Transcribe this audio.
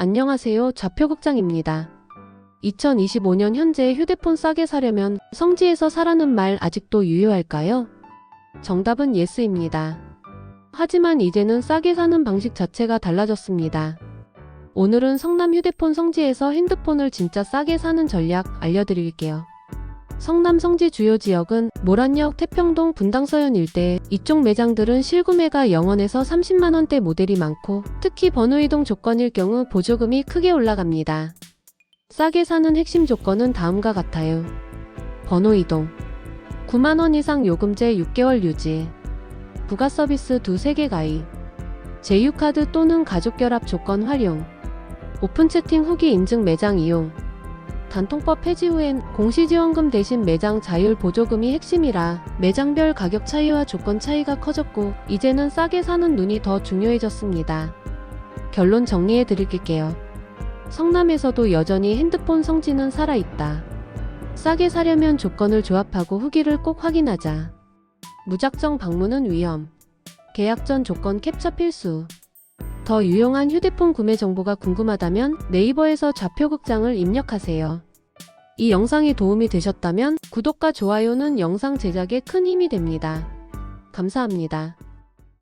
안녕하세요. 좌표극장입니다. 2025년 현재 휴대폰 싸게 사려면 성지에서 사라는 말 아직도 유효할까요? 정답은 예스입니다. 하지만 이제는 싸게 사는 방식 자체가 달라졌습니다. 오늘은 성남 휴대폰 성지에서 핸드폰을 진짜 싸게 사는 전략 알려드릴게요. 성남 성지 주요 지역은 모란역, 태평동, 분당서현 일대 이쪽 매장들은 실구매가 0원에서 30만 원대 모델이 많고 특히 번호 이동 조건일 경우 보조금이 크게 올라갑니다. 싸게 사는 핵심 조건은 다음과 같아요. 번호 이동. 9만 원 이상 요금제 6개월 유지. 부가 서비스 두세 개 가입. 제휴카드 또는 가족결합 조건 활용. 오픈 채팅 후기 인증 매장 이용 단통법 폐지 후엔 공시지원금 대신 매장 자율 보조금이 핵심이라 매장별 가격 차이와 조건 차이가 커졌고 이제는 싸게 사는 눈이 더 중요해졌습니다. 결론 정리해 드릴게요. 성남에서도 여전히 핸드폰 성지는 살아있다. 싸게 사려면 조건을 조합하고 후기를 꼭 확인하자. 무작정 방문은 위험. 계약 전 조건 캡처 필수. 더 유용한 휴대폰 구매 정보가 궁금하다면 네이버에서 좌표극장을 입력하세요. 이 영상이 도움이 되셨다면 구독과 좋아요는 영상 제작에 큰 힘이 됩니다. 감사합니다.